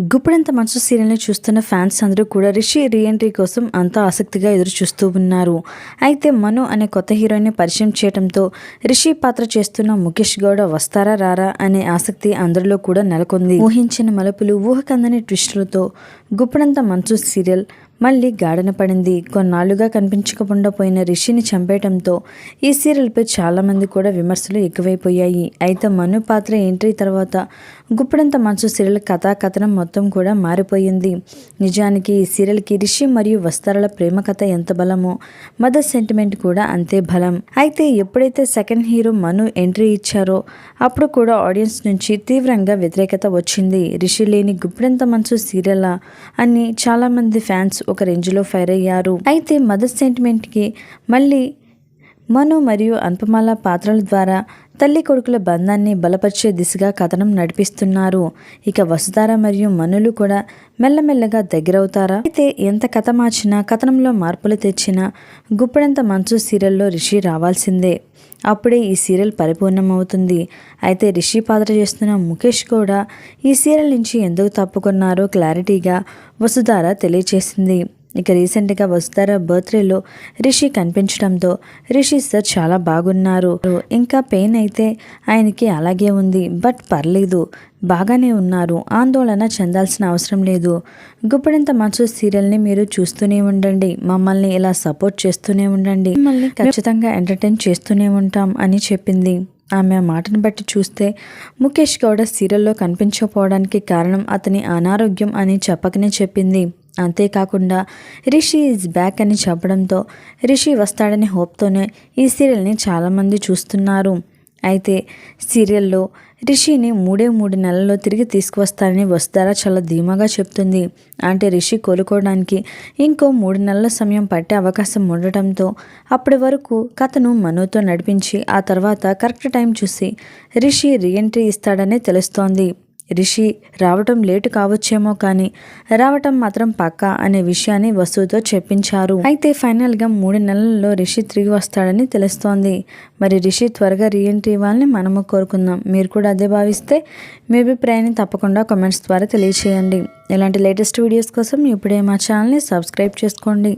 గుప్పుడంత మనసు సీరియల్ని చూస్తున్న ఫ్యాన్స్ అందరూ కూడా రిషి రీఎంట్రీ కోసం అంతా ఆసక్తిగా ఎదురు చూస్తూ ఉన్నారు. అయితే మను అనే కొత్త హీరోయిన్ని పరిచయం చేయడంతో రిషి పాత్ర చేస్తున్న ముఖేష్ గౌడ వస్తారా రారా అనే ఆసక్తి అందరిలో కూడా నెలకొంది. ఊహించిన మలుపులు ఊహకందని ట్విస్టులతో గుప్పుడంత మనసు సీరియల్ మళ్ళీ గాఢన పడింది. కొన్నాళ్ళుగా కనిపించకుండా పోయిన రిషిని చంపేయటంతో ఈ సీరియల్పై చాలామంది కూడా విమర్శలు ఎక్కువైపోయాయి. అయితే మను పాత్ర ఎంట్రీ తర్వాత గుప్పడంత మనసు సీరియల్ కథాకథనం మొత్తం కూడా మారిపోయింది. నిజానికి ఈ సీరియల్కి రిషి మరియు వస్తారల ప్రేమ కథ ఎంత బలమో మదర్ సెంటిమెంట్ కూడా అంతే బలం. అయితే ఎప్పుడైతే సెకండ్ హీరో మను ఎంట్రీ ఇచ్చారో అప్పుడు కూడా ఆడియన్స్ నుంచి తీవ్రంగా వ్యతిరేకత వచ్చింది. రిషి లేని గుప్పెడంత మనసు సీరియలా అని చాలామంది ఫ్యాన్స్ ఒక రేంజ్లో ఫైర్ అయ్యారు. అయితే మదర్ సెంటిమెంట్కి మళ్ళీ మను మరియు అనుపమాల పాత్రల ద్వారా తల్లి కొడుకుల బంధాన్ని బలపరిచే దిశగా కథనం నడిపిస్తున్నారు. ఇక వసుధార మరియు మనులు కూడా మెల్లమెల్లగా దగ్గరవుతారా? అయితే ఎంత కథ మార్చినా కథనంలో మార్పులు తెచ్చినా గుప్పెడంత మంచు సీరియల్లో రిషి రావాల్సిందే. అప్పుడే ఈ సీరియల్ పరిపూర్ణమవుతుంది. అయితే రిషి పాత్ర చేస్తున్న ముఖేష్ కూడా ఈ సీరియల్ నుంచి ఎందుకు తప్పుకున్నారో క్లారిటీగా వసుధార తెలియచేసింది. ఇక రీసెంట్గా వసుధార బర్త్డేలో రిషి కనిపించడంతో రిషి సార్ చాలా బాగున్నారు. ఇంకా పెయిన్ అయితే ఆయనకి అలాగే ఉంది. బట్ పర్లేదు బాగానే ఉన్నారు. ఆందోళన చెందాల్సిన అవసరం లేదు. గుప్పెడంత మనసు సీరియల్ని మీరు చూస్తూనే ఉండండి. మమ్మల్ని ఇలా సపోర్ట్ చేస్తూనే ఉండండి. మిమ్మల్ని ఖచ్చితంగా ఎంటర్టైన్ చేస్తూనే ఉంటాం అని చెప్పింది. ఆమె మాటను బట్టి చూస్తే ముఖేష్ గౌడ సీరియల్లో కనిపించకపోవడానికి కారణం అతని అనారోగ్యం అని చెప్పకనే చెప్పింది. అంతేకాకుండా రిషి ఈజ్ బ్యాక్ అని చెప్పడంతో రిషి వస్తాడనే హోప్తోనే ఈ సీరియల్ని చాలామంది చూస్తున్నారు. అయితే సీరియల్లో రిషిని మూడే మూడు నెలల్లో తిరిగి తీసుకువస్తారని వస్తారా చాలా ధీమాగా చెప్తుంది. అంటే రిషి కోలుకోవడానికి ఇంకో మూడు నెలల సమయం పట్టే అవకాశం ఉండటంతో అప్పటి వరకు కథను మనోతో నడిపించి ఆ తర్వాత కరెక్ట్ టైం చూసి రిషి రీఎంట్రీ ఇస్తాడనే తెలుస్తోంది. రిషి రావటం లేటు కావచ్చేమో కానీ రావటం మాత్రం పక్కా అనే విషయాన్ని వసుతో చెప్పించారు. అయితే ఫైనల్గా మూడు నెలల్లో రిషి తిరిగి వస్తాడని తెలుస్తోంది. మరి రిషి త్వరగా రీఎంట్రీ ఇవ్వాలని మనము కోరుకుందాం. మీరు కూడా అదే భావిస్తే మీ అభిప్రాయాన్ని తప్పకుండా కామెంట్స్ ద్వారా తెలియచేయండి. ఇలాంటి లేటెస్ట్ వీడియోస్ కోసం ఇప్పుడే మా ఛానల్ని సబ్స్క్రైబ్ చేసుకోండి.